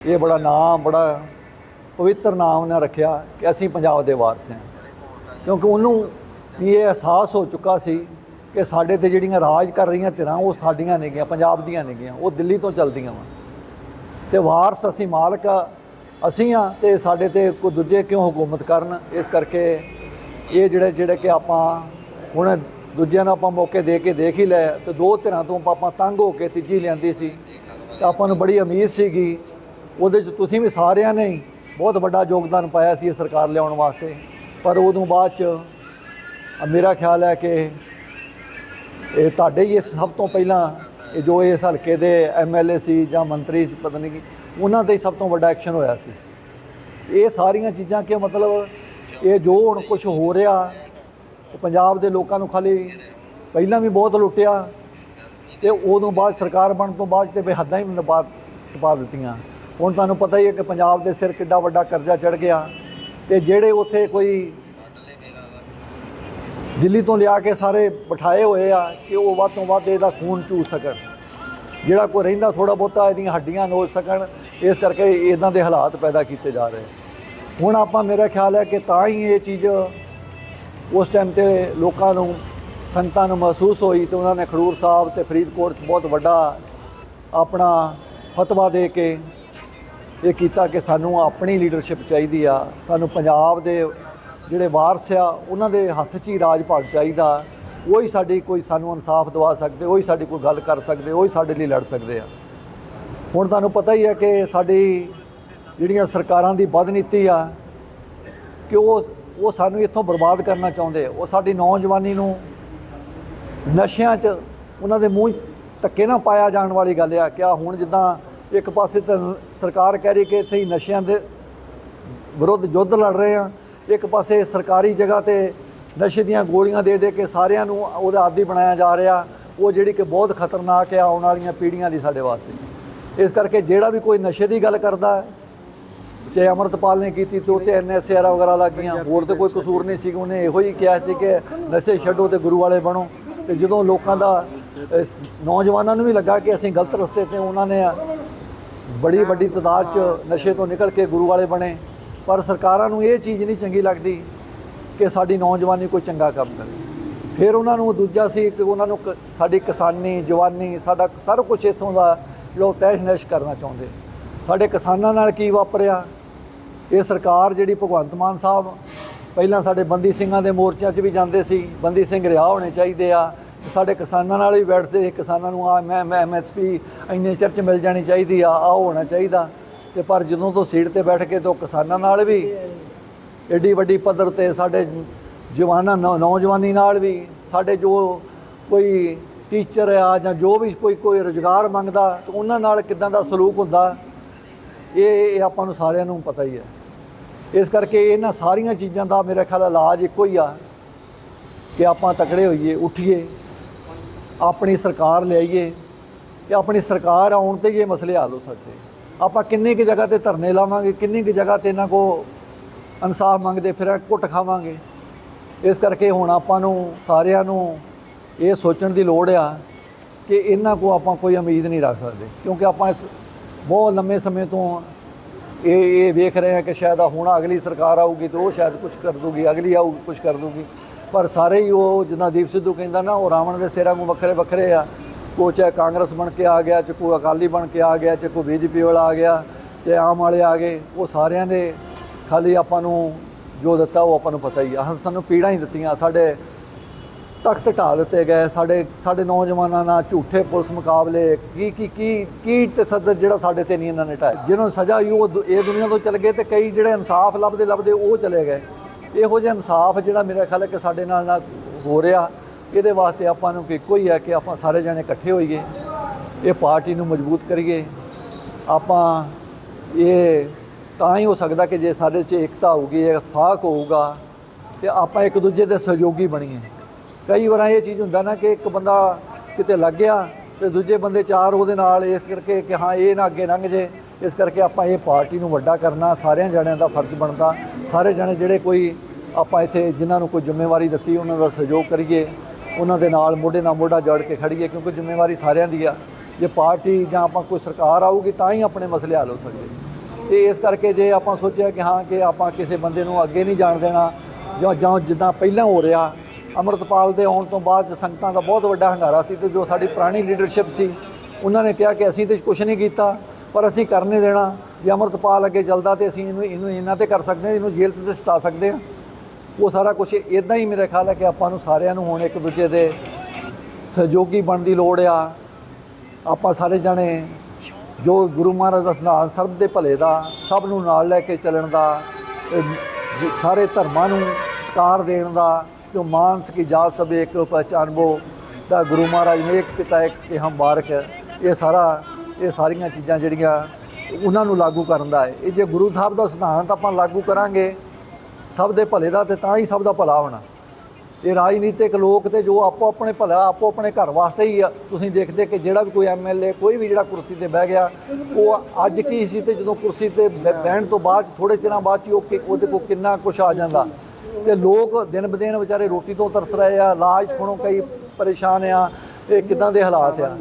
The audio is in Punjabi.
ਇਹ ਬੜਾ ਨਾਮ ਬੜਾ ਪਵਿੱਤਰ ਨਾਮ ਨੇ ਰੱਖਿਆ ਕਿ ਅਸੀਂ ਪੰਜਾਬ ਦੇ ਵਾਰਸ ਹਾਂ। ਕਿਉਂਕਿ ਉਹਨੂੰ ਵੀ ਇਹ ਅਹਿਸਾਸ ਹੋ ਚੁੱਕਾ ਸੀ ਕਿ ਸਾਡੇ ਤੇ ਜਿਹੜੀਆਂ ਰਾਜ ਕਰ ਰਹੀਆਂ ਧਿਰਾਂ ਉਹ ਸਾਡੀਆਂ ਨੇਗੀਆਂ ਪੰਜਾਬ ਦੀਆਂ ਨੇਗੀਆਂ ਉਹ ਦਿੱਲੀ ਤੋਂ ਚੱਲਦੀਆਂ ਵਾ। ਤੇ ਵਾਰਸ ਅਸੀਂ ਮਾਲਕ ਆ, ਅਸੀਂ ਆ ਤੇ ਸਾਡੇ ਤੇ ਕੋਈ ਦੂਜੇ ਕਿਉਂ ਹਕੂਮਤ ਕਰਨ? ਇਸ ਕਰਕੇ ਇਹ ਜਿਹੜੇ ਜਿਹੜੇ ਕਿ ਆਪਾਂ ਹੁਣ ਦੂਜਿਆਂ ਨੂੰ ਆਪਾਂ ਮੌਕੇ ਦੇ ਕੇ ਦੇਖ ਹੀ ਲੈ ਤੇ ਦੋ ਧਿਰਾਂ ਤੋਂ ਆਪਾਂ ਤੰਗ ਹੋ ਕੇ ਤੀਜੀ ਲਿਆਂਦੀ ਸੀ। ਤਾਂ ਆਪਾਂ ਨੂੰ ਬੜੀ ਉਮੀਦ ਸੀਗੀ ਉਹਦੇ 'ਚ ਤੁਸੀਂ ਵੀ ਸਾਰਿਆਂ ਨੇ ਬਹੁਤ ਵੱਡਾ ਯੋਗਦਾਨ ਪਾਇਆ ਸੀ ਇਹ ਸਰਕਾਰ ਲਿਆਉਣ ਵਾਸਤੇ। ਪਰ ਉਦੋਂ ਬਾਅਦ 'ਚ ਮੇਰਾ ਖਿਆਲ ਹੈ ਕਿ ਇਹ ਤੁਹਾਡੇ ਹੀ ਇਹ ਸਭ ਤੋਂ ਪਹਿਲਾਂ ਇਹ ਜੋ ਇਸ ਹਲਕੇ ਦੇ ਐਮਐਲਏ ਸੀ ਜਾਂ ਮੰਤਰੀ ਸੀ, ਪਤਾ ਨਹੀਂ ਉਹਨਾਂ ਤੇ ਸਭ ਤੋਂ ਵੱਡਾ ਐਕਸ਼ਨ ਹੋਇਆ ਸੀ। ਇਹ ਸਾਰੀਆਂ ਚੀਜ਼ਾਂ ਕਿ ਮਤਲਬ ਇਹ ਜੋ ਹੁਣ ਕੁਝ ਹੋ ਰਿਹਾ, ਪੰਜਾਬ ਦੇ ਲੋਕਾਂ ਨੂੰ ਖਾਲੀ ਪਹਿਲਾਂ ਵੀ ਬਹੁਤ ਲੁੱਟਿਆ ਤੇ ਉਦੋਂ ਬਾਅਦ ਸਰਕਾਰ ਬਣਨ ਤੋਂ ਬਾਅਦ ਤੇ ਬੇਹੱਦਾਂ ਹੀ ਨਪਾ ਟਪਾ ਦਿੱਤੀਆਂ। ਹੁਣ ਤੁਹਾਨੂੰ ਪਤਾ ਹੀ ਹੈ ਕਿ ਪੰਜਾਬ ਦੇ ਸਿਰ ਕਿੱਡਾ ਵੱਡਾ ਕਰਜ਼ਾ ਚੜ ਗਿਆ ਤੇ ਜਿਹੜੇ ਉੱਥੇ ਕੋਈ ਦਿੱਲੀ ਤੋਂ ਲਿਆ ਕੇ ਸਾਰੇ ਬਿਠਾਏ ਹੋਏ ਆ ਕਿ ਉਹ ਵੱਧ ਤੋਂ ਵੱਧ ਇਹਦਾ ਖੂਨ ਚੂਸ ਸਕਣ, ਜਿਹੜਾ ਕੋਈ ਰਹਿੰਦਾ ਥੋੜਾ ਬਹੁਤਾ ਇਹਦੀਆਂ ਹੱਡੀਆਂ ਨੋਚ ਸਕਣ, ਇਸ ਕਰਕੇ ਇਦਾਂ ਦੇ ਹਾਲਾਤ ਪੈਦਾ ਕੀਤੇ ਜਾ ਰਹੇ। ਹੁਣ ਆਪਾਂ ਮੇਰਾ ਖਿਆਲ ਹੈ ਕਿ ਤਾਂ ਹੀ ਇਹ ਚੀਜ਼ ਉਸ ਟਾਈਮ ਤੇ ਲੋਕਾਂ ਨੂੰ ਸੰਤਾਂ ਨੂੰ ਮਹਿਸੂਸ ਹੋਈ ਤੇ ਉਹਨਾਂ ਨੇ ਖਡੂਰ ਸਾਹਿਬ ਤੇ ਫਰੀਦਕੋਟ 'ਚ ਬਹੁਤ ਵੱਡਾ ਆਪਣਾ ਫਤਵਾ ਦੇ ਕੇ ਇਹ ਕੀਤਾ ਕਿ ਸਾਨੂੰ ਆਪਣੀ ਲੀਡਰਸ਼ਿਪ ਚਾਹੀਦੀ ਆ। ਸਾਨੂੰ ਪੰਜਾਬ ਦੇ ਜਿਹੜੇ ਵਾਰਸ ਆ, ਉਹਨਾਂ ਦੇ ਹੱਥ 'ਚ ਹੀ ਰਾਜ ਭਾਗ ਚਾਹੀਦਾ। ਉਹੀ ਸਾਡੀ ਕੋਈ ਸਾਨੂੰ ਇਨਸਾਫ ਦਵਾ ਸਕਦੇ, ਉਹੀ ਸਾਡੀ ਕੋਈ ਗੱਲ ਕਰ ਸਕਦੇ, ਉਹੀ ਸਾਡੇ ਲਈ ਲੜ ਸਕਦੇ ਆ। ਹੁਣ ਤੁਹਾਨੂੰ ਪਤਾ ਹੀ ਹੈ ਕਿ ਸਾਡੀ ਜਿਹੜੀਆਂ ਸਰਕਾਰਾਂ ਦੀ ਬਦਨੀਤੀ ਆ, ਕਿ ਉਹ ਉਹ ਸਾਨੂੰ ਇੱਥੋਂ ਬਰਬਾਦ ਕਰਨਾ ਚਾਹੁੰਦੇ ਆ। ਉਹ ਸਾਡੀ ਨੌਜਵਾਨੀ ਨੂੰ ਨਸ਼ਿਆਂ 'ਚ ਉਹਨਾਂ ਦੇ ਮੂੰਹ 'ਚ ਧੱਕੇ ਨਾ ਪਾਇਆ ਜਾਣ ਵਾਲੀ ਗੱਲ ਆ ਕਿ ਆ ਹੁਣ ਜਿੱਦਾਂ ਇੱਕ ਪਾਸੇ ਤਾਂ ਸਰਕਾਰ ਕਹਿ ਰਹੀ ਕਿ ਸਹੀ ਨਸ਼ਿਆਂ ਦੇ ਵਿਰੁੱਧ ਯੁੱਧ ਲੜ ਰਹੇ ਆ। ਇੱਕ ਪਾਸੇ ਸਰਕਾਰੀ ਜਗ੍ਹਾ ਤੇ ਨਸ਼ੇ ਦੀਆਂ ਗੋਲੀਆਂ ਦੇ ਦੇ ਕੇ ਸਾਰਿਆਂ ਨੂੰ ਉਹਦਾ ਆਦੀ ਬਣਾਇਆ ਜਾ ਰਿਹਾ। ਉਹ ਜਿਹੜੀ ਕਿ ਬਹੁਤ ਖਤਰਨਾਕ ਆ ਆਉਣ ਵਾਲੀਆਂ ਪੀੜ੍ਹੀਆਂ ਲਈ ਸਾਡੇ ਵਾਸਤੇ। ਇਸ ਕਰਕੇ ਜਿਹੜਾ ਵੀ ਕੋਈ ਨਸ਼ੇ ਦੀ ਗੱਲ ਕਰਦਾ ਹੈ ਚਾਹੇ ਅਮਰਤਪਾਲ ਨੇ ਕੀਤੀ ਤੇ ਉੱਤੇ ਐਨਐਸਆਰ ਵਗੈਰਾ ਲੱਗ ਗਈਆਂ ਹੋਰ ਤੇ ਕੋਈ ਕਸੂਰ ਨਹੀਂ ਸੀ ਉਹਨੇ ਇਹੋ ਹੀ ਕਿਹਾ ਸੀ ਕਿ ਨਸ਼ੇ ਛੱਡੋ ਤੇ ਗੁਰੂ ਵਾਲੇ ਬਣੋ। ਤੇ ਜਦੋਂ ਲੋਕਾਂ ਦਾ ਨੌਜਵਾਨਾਂ ਨੂੰ ਵੀ ਲੱਗਾ ਕਿ ਅਸੀਂ ਗਲਤ ਰਸਤੇ ਤੇ ਉਹਨਾਂ ਨੇ ਬੜੀ ਵੱਡੀ ਤਾਦਾਦ 'ਚ ਨਸ਼ੇ ਤੋਂ ਨਿਕਲ ਕੇ ਗੁਰੂ ਵਾਲੇ ਬਣੇ। ਪਰ ਸਰਕਾਰਾਂ ਨੂੰ ਇਹ ਚੀਜ਼ ਨਹੀਂ ਚੰਗੀ ਲੱਗਦੀ ਕਿ ਸਾਡੀ ਨੌਜਵਾਨੀ ਕੋਈ ਚੰਗਾ ਕੰਮ ਕਰੇ। ਫਿਰ ਉਹਨਾਂ ਨੂੰ ਦੂਜਾ ਸੀ ਕਿ ਉਹਨਾਂ ਨੂੰ ਕ- ਸਾਡੀ ਕਿਸਾਨੀ, ਜਵਾਨੀ, ਸਾਡਾ ਸਾਰਾ ਕੁਝ ਇੱਥੋਂ ਦਾ ਲੋਕ ਤੈਸ਼ ਨੈਸ਼ ਕਰਨਾ ਚਾਹੁੰਦੇ। ਸਾਡੇ ਕਿਸਾਨਾਂ ਨਾਲ ਕੀ ਵਾਪਰਿਆ? ਇਹ ਸਰਕਾਰ ਜਿਹੜੀ ਭਗਵੰਤ ਮਾਨ ਸਾਹਿਬ, ਪਹਿਲਾਂ ਸਾਡੇ ਬੰਦੀ ਸਿੰਘਾਂ ਦੇ ਮੋਰਚਿਆਂ 'ਚ ਵੀ ਜਾਂਦੇ ਸੀ। ਬੰਦੀ ਸਿੰਘ ਰਿਹਾ ਹੋਣੇ ਚਾਹੀਦੇ ਆ। ਸਾਡੇ ਕਿਸਾਨਾਂ ਨਾਲ ਵੀ ਬੈਠਦੇ ਕਿਸਾਨਾਂ ਨੂੰ, ਆ, ਮੈਂ ਮੈਂ ਐਮਐਸਪੀ ਇੰਨੇ ਚਿਰ 'ਚ ਮਿਲ ਜਾਣੀ ਚਾਹੀਦੀ ਆ ਆ ਹੋਣਾ ਚਾਹੀਦਾ। ਤੇ ਪਰ ਜਦੋਂ ਤੋਂ ਸੀਟ ਤੇ ਬੈਠ ਕੇ ਤੋਂ ਕਿਸਾਨਾਂ ਨਾਲ ਵੀ ਐਡੀ ਵੱਡੀ ਪੱਧਰ ਤੇ ਸਾਡੇ ਜਵਾਨਾਂ, ਨੌ- ਨੌਜਵਾਨੀ ਨਾਲ ਵੀ ਸਾਡੇ ਜੋ ਕੋਈ ਟੀਚਰ ਆ ਜਾਂ ਜੋ ਵੀ ਕੋਈ ਕੋਈ ਰੁਜ਼ਗਾਰ ਮੰਗਦਾ, ਤੇ ਉਹਨਾਂ ਨਾਲ ਕਿਦਾਂ ਦਾ ਸਲੂਕ ਹੁੰਦਾ, ਇਹ ਇਹ ਆਪਾਂ ਨੂੰ ਸਾਰਿਆਂ ਨੂੰ ਪਤਾ ਹੀ ਹੈ। ਇਸ ਕਰਕੇ ਇਹਨਾਂ ਸਾਰੀਆਂ ਚੀਜ਼ਾਂ ਦਾ ਮੇਰਾ ਖਿਆਲ ਇਲਾਜ ਇੱਕੋ ਹੀ ਆ, ਕਿ ਆਪਾਂ ਤਕੜੇ ਹੋਈਏ, ਉੱਠੀਏ। ਆਪਣੀ ਸਰਕਾਰ ਲਿਆਈਏ ਕਿ ਆਪਣੀ ਸਰਕਾਰ ਆਉਣ ਤੇ ਹੀ ਇਹ ਮਸਲੇ ਹੱਲ ਹੋ ਸਕਦੇ। ਆਪਾਂ ਕਿੰਨੀ ਕੁ ਜਗ੍ਹਾ ਤੇ ਧਰਨੇ ਲਾਵਾਂਗੇ, ਕਿੰਨੀ ਕੁ ਜਗ੍ਹਾ ਤੇ ਇਹਨਾਂ ਕੋ ਇਨਸਾਫ ਮੰਗਦੇ ਫਿਰ, ਕੁੱਟ ਖਾਵਾਂਗੇ। ਇਸ ਕਰਕੇ ਹੁਣ ਆਪਾਂ ਨੂੰ ਸਾਰਿਆਂ ਨੂੰ ਇਹ ਸੋਚਣ ਦੀ ਲੋੜ ਆ ਕਿ ਇਹਨਾਂ ਕੋ ਆਪਾਂ ਕੋਈ ਉਮੀਦ ਨਹੀਂ ਰੱਖ ਸਕਦੇ। ਕਿਉਂਕਿ ਆਪਾਂ ਇਸ ਬਹੁਤ ਲੰਮੇ ਸਮੇਂ ਤੋਂ ਇਹ ਇਹ ਵੇਖ ਰਹੇ ਹਾਂ ਕਿ ਸ਼ਾਇਦ ਹੁਣ ਅਗਲੀ ਸਰਕਾਰ ਆਊਗੀ ਤੇ ਉਹ ਸ਼ਾਇਦ ਕੁਝ ਕਰ ਦੂਗੀ, ਅਗਲੀ ਆਊਗੀ ਕੁਝ ਕਰ ਦੂਗੀ। ਪਰ ਸਾਰੇ ਹੀ ਉਹ ਜਿੱਦਾਂ ਦੀਪ ਸਿੱਧੂ ਕਹਿੰਦਾ ਨਾ ਉਹ ਰਾਵਣ ਦੇ ਸਿਰਾਂ ਨੂੰ ਵੱਖਰੇ ਵੱਖਰੇ ਆ। ਕੋਈ ਚਾਹੇ ਕਾਂਗਰਸ ਬਣ ਕੇ ਆ ਗਿਆ ਚਾਹੇ ਕੋਈ ਅਕਾਲੀ ਬਣ ਕੇ ਆ ਗਿਆ ਚਾਹੇ ਕੋਈ ਬੀਜੇਪੀ ਵਾਲਾ ਆ ਗਿਆ ਚਾਹੇ ਆਮ ਵਾਲੇ ਆ ਗਏ ਉਹ ਸਾਰਿਆਂ ਨੇ ਖਾਲੀ ਆਪਾਂ ਨੂੰ ਜੋ ਦਿੱਤਾ ਉਹ ਆਪਾਂ ਨੂੰ ਪਤਾ ਹੀ ਆ। ਹਾਂ, ਸਾਨੂੰ ਪੀੜਾਂ ਹੀ ਦਿੱਤੀਆਂ ਸਾਡੇ ਤਖਤ ਢਾਹ ਦਿੱਤੇ ਗਏ ਸਾਡੇ ਸਾਡੇ ਨੌਜਵਾਨਾਂ ਨਾਲ ਝੂਠੇ ਪੁਲਿਸ ਮੁਕਾਬਲੇ ਕੀ ਕੀ ਕੀ ਕੀ ਤਸੱਦਦ ਜਿਹੜਾ ਸਾਡੇ ਤੇ ਨਹੀਂ ਇਹਨਾਂ ਨੇ ਢਾਇਆ। ਜਿਹਨਾਂ ਨੂੰ ਸਜ਼ਾ ਹੋਈ ਉਹ ਦੁ- ਇਹ ਦੁਨੀਆ ਤੋਂ ਚਲੇ ਗਏ ਤੇ ਕਈ ਜਿਹੜੇ ਇਨਸਾਫ ਲੱਭਦੇ ਲੱਭਦੇ ਉਹ ਚਲੇ ਗਏ। ਇਹੋ ਜਿਹਾ ਇਨਸਾਫ ਜਿਹੜਾ ਮੇਰਾ ਖਿਆਲ ਹੈ ਕਿ ਸਾਡੇ ਨਾਲ ਨਾ ਹੋ ਰਿਹਾ। ਇਹਦੇ ਵਾਸਤੇ ਆਪਾਂ ਨੂੰ ਇੱਕੋ ਹੀ ਹੈ ਕਿ ਆਪਾਂ ਸਾਰੇ ਜਣੇ ਇਕੱਠੇ ਹੋਈਏ, ਇਹ ਪਾਰਟੀ ਨੂੰ ਮਜ਼ਬੂਤ ਕਰੀਏ। ਆਪਾਂ ਇਹ ਤਾਂ ਹੀ ਹੋ ਸਕਦਾ ਕਿ ਜੇ ਸਾਡੇ 'ਚ ਏਕਤਾ ਹੋਊਗੀ, ਇਤਫਾਕ ਹੋਊਗਾ, ਤੇ ਆਪਾਂ ਇੱਕ ਦੂਜੇ ਦੇ ਸਹਿਯੋਗੀ ਬਣੀਏ। ਕਈ ਵਾਰ ਇਹ ਚੀਜ਼ ਹੁੰਦਾ ਨਾ ਕਿ ਇੱਕ ਬੰਦਾ ਕਿਤੇ ਲੱਗ ਗਿਆ ਤੇ ਦੂਜੇ ਬੰਦੇ ਚਾਰ ਉਹਦੇ ਨਾਲ ਇਸ ਕਰਕੇ ਕਿ ਹਾਂ, ਇਹ ਨਾ ਅੱਗੇ ਲੰਘ ਜੇ। ਇਸ ਕਰਕੇ ਆਪਾਂ ਇਹ ਪਾਰਟੀ ਨੂੰ ਵੱਡਾ ਕਰਨਾ, ਸਾਰਿਆਂ ਜਣਿਆਂ ਦਾ ਫਰਜ਼ ਬਣਦਾ। ਸਾਰੇ ਜਣੇ ਜਿਹੜੇ ਕੋਈ ਆਪਾਂ ਇੱਥੇ ਜਿਨ੍ਹਾਂ ਨੂੰ ਕੋਈ ਜ਼ਿੰਮੇਵਾਰੀ ਦਿੱਤੀ, ਉਹਨਾਂ ਦਾ ਸਹਿਯੋਗ ਕਰੀਏ। ਉਹਨਾਂ ਦੇ ਨਾਲ ਮੋਢੇ ਨਾਲ ਮੋਢਾ ਜੋੜ ਕੇ ਖੜੀਏ, ਕਿਉਂਕਿ ਜ਼ਿੰਮੇਵਾਰੀ ਸਾਰਿਆਂ ਦੀ ਆ। ਜੇ ਪਾਰਟੀ ਜਾਂ ਆਪਾਂ ਕੋਈ ਸਰਕਾਰ ਆਊਗੀ, ਤਾਂ ਹੀ ਆਪਣੇ ਮਸਲੇ ਹੱਲ ਹੋ ਸਕਦੇ। ਤੇ ਇਸ ਕਰਕੇ ਜੇ ਆਪਾਂ ਸੋਚਿਆ ਕਿ ਹਾਂ, ਕਿ ਆਪਾਂ ਕਿਸੇ ਬੰਦੇ ਨੂੰ ਅੱਗੇ ਨਹੀਂ ਜਾਣ ਦੇਣਾ, ਜਾਂ ਜਾਂ ਜਿੱਦਾਂ ਪਹਿਲਾਂ ਹੋ ਰਿਹਾ, ਅੰਮ੍ਰਿਤਪਾਲ ਦੇ ਆਉਣ ਤੋਂ ਬਾਅਦ ਸੰਗਤਾਂ ਦਾ ਬਹੁਤ ਵੱਡਾ ਹੰਗਾਰਾ ਸੀ ਤੇ ਜੋ ਸਾਡੀ ਪੁਰਾਣੀ ਲੀਡਰਸ਼ਿਪ ਸੀ, ਉਹਨਾਂ ਨੇ ਕਿਹਾ ਕਿ ਅਸੀਂ ਤੇ ਕੁਝ ਨਹੀਂ ਕੀਤਾ। ਪਰ ਅਸੀਂ ਕਰ ਨਹੀਂ ਦੇਣਾ। ਜੇ ਅੰਮ੍ਰਿਤਪਾਲ ਅੱਗੇ ਚੱਲਦਾ ਤੇ ਅਸੀਂ ਇਹਨੂੰ ਇਹਨੂੰ ਇਹਨਾਂ ਤੇ ਕਰ ਸਕਦੇ ਹਾਂ, ਇਹਨੂੰ ਜੇਲ੍ਹ ਤੇ ਸਟਾ ਸਕਦੇ ਹਾਂ। ਉਹ ਸਾਰਾ ਕੁਝ ਇਦਾਂ ਹੀ ਮੇਰੇ ਖਿਆਲ ਹੈ ਕਿ ਆਪਾਂ ਨੂੰ ਸਾਰਿਆਂ ਨੂੰ ਹੁਣ ਇੱਕ ਦੂਜੇ ਦੇ ਸਹਿਯੋਗੀ ਬਣਨ ਦੀ ਲੋੜ ਆ। ਆਪਾਂ ਸਾਰੇ ਜਾਣੇ ਜੋ ਗੁਰੂ ਮਹਾਰਾਜ ਦਾ ਸਨਾਨ ਸਰਬ ਦੇ ਭਲੇ ਦਾ, ਸਭ ਨੂੰ ਨਾਲ ਲੈ ਕੇ ਚੱਲਣ ਦਾ ਸਾਰੇ ਧਰਮਾਂ ਨੂੰ ਕਾਰ ਦੇਣ ਦਾ, ਜੋ ਮਾਨਸ ਕੀ ਜਾਤ ਸਭ ਇੱਕ ਪਹਿਚਾਨਬੋ ਦਾ ਗੁਰੂ ਮਹਾਰਾਜ ਨੇ ਇੱਕ ਪਿਤਾ ਇੱਕ ਕੇ ਹਮ ਬਾਰਕ ਇਹ ਸਾਰਾ ਇਹ ਸਾਰੀਆਂ ਚੀਜ਼ਾਂ ਜਿਹੜੀਆਂ ਉਹਨਾਂ ਨੂੰ ਲਾਗੂ ਕਰਨ ਦਾ ਹੈ। ਇਹ ਜੇ ਗੁਰੂ ਸਾਹਿਬ ਦਾ ਸਿਧਾਂਤ ਆਪਾਂ ਲਾਗੂ ਕਰਾਂਗੇ, ਸਭ ਦੇ ਭਲੇ ਦਾ ਤੇ ਤਾਂ ਹੀ ਸਭ ਦਾ ਭਲਾ ਹੋਣਾ। ਇਹ ਰਾਜਨੀਤਿਕ ਲੋਕ ਤੇ ਜੋ ਆਪੋ ਆਪਣੇ ਭਲਾ, ਆਪੋ ਆਪਣੇ ਘਰ ਵਾਸਤੇ ਹੀ ਆ, ਤੁਸੀਂ ਦੇਖਦੇ ਕਿ ਜਿਹੜਾ ਵੀ ਕੋਈ ਐਮਐਲਏ ਕੋਈ ਵੀ ਜਿਹੜਾ ਕੁਰਸੀ ਤੇ ਬਹਿ ਗਿਆ, ਉਹ ਅੱਜ ਕੀ ਸੀ ਤੇ ਜਦੋਂ ਕੁਰਸੀ ਤੇ ਬਹਿ- ਬਹਿਣ ਤੋਂ ਬਾਅਦ ਥੋੜੇ ਚਿਰਾਂ ਬਾਅਦ 'ਚ ਹੀ ਉਹ ਕਿ- ਉਹਦੇ ਕੋਲ ਕਿੰਨਾ ਕੁਝ ਆ ਜਾਂਦਾ। ਤੇ ਲੋਕ ਦਿਨ ਬਦਿਨ ਵਿਚਾਰੇ ਰੋਟੀ ਤੋਂ ਤਰਸ ਰਹੇ ਆ ਇਲਾਜ ਕੋਲੋਂ ਕਈ ਪਰੇਸ਼ਾਨ ਆ, ਇਹ ਕਿਦਾਂ ਦੇ ਹਾਲਾਤ ਆ।